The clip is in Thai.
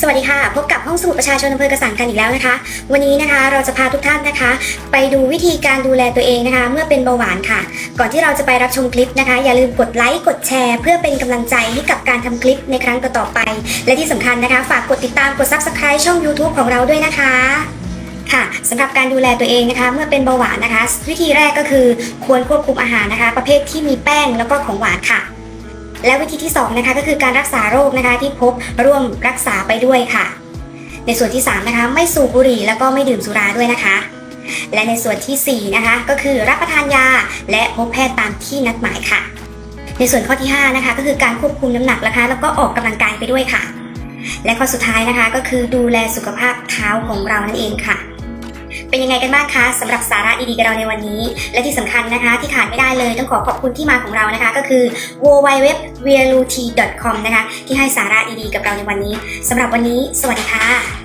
สวัสดีค่ะ พบกับห้องสมุดประชาชนอำเภอกระสังกันอีกแล้วนะคะ วันนี้นะคะเราจะพาทุกท่านนะคะ ไปดูวิธีการดูแลตัวเองนะคะ เมื่อเป็นเบาหวานค่ะ ก่อนที่เราจะไปรับชมคลิปนะคะ อย่าลืมกดไลค์กดแชร์ เพื่อเป็นกำลังใจให้กับการทำคลิปในครั้งต่อๆไป และที่สำคัญนะคะ ฝากกดติดตามกด subscribe ช่อง YouTube ของเราด้วยนะคะค่ะสำหรับการดูแลตัวเองนะคะ เมื่อเป็นเบาหวานนะคะ วิธีแรกก็คือควรควบคุมอาหารนะคะ ประเภทที่มีแป้งแล้วก็ของหวานค่ะ และวิธีที่2นะคะก็คือการรักษาโรคนะคะที่พบร่วมรักษาไปด้วยค่ะ ในส่วนที่3นะคะไม่สูบบุหรี่แล้วก็ไม่ดื่มสุราด้วยนะคะ และในส่วนทีสี่4นะคะก็คือรับประทานยาและพบแพทย์ตามที่นัดหมายค่ะ ในส่วนข้อที่5นะคะก็คือการควบคุมน้ำหนักนะคะแล้วก็ออกกำลังกายไปด้วยค่ะ และข้อสุดท้ายนะคะก็คือดูแลสุขภาพเท้าของเรานั่นเองค่ะ เป็นยังไงกันบ้างคะสำหรับสาระดีๆกับเราในวันนี้ และที่สำคัญนะคะที่ขาดไม่ได้เลย ต้องขอขอบคุณที่มาของเรานะคะ ก็คือ w w w v i a l u t i c o m นะคะที่ให้สาระดีๆกับเราในวันนี้สำหรับวันนี้ สวัสดีค่ะ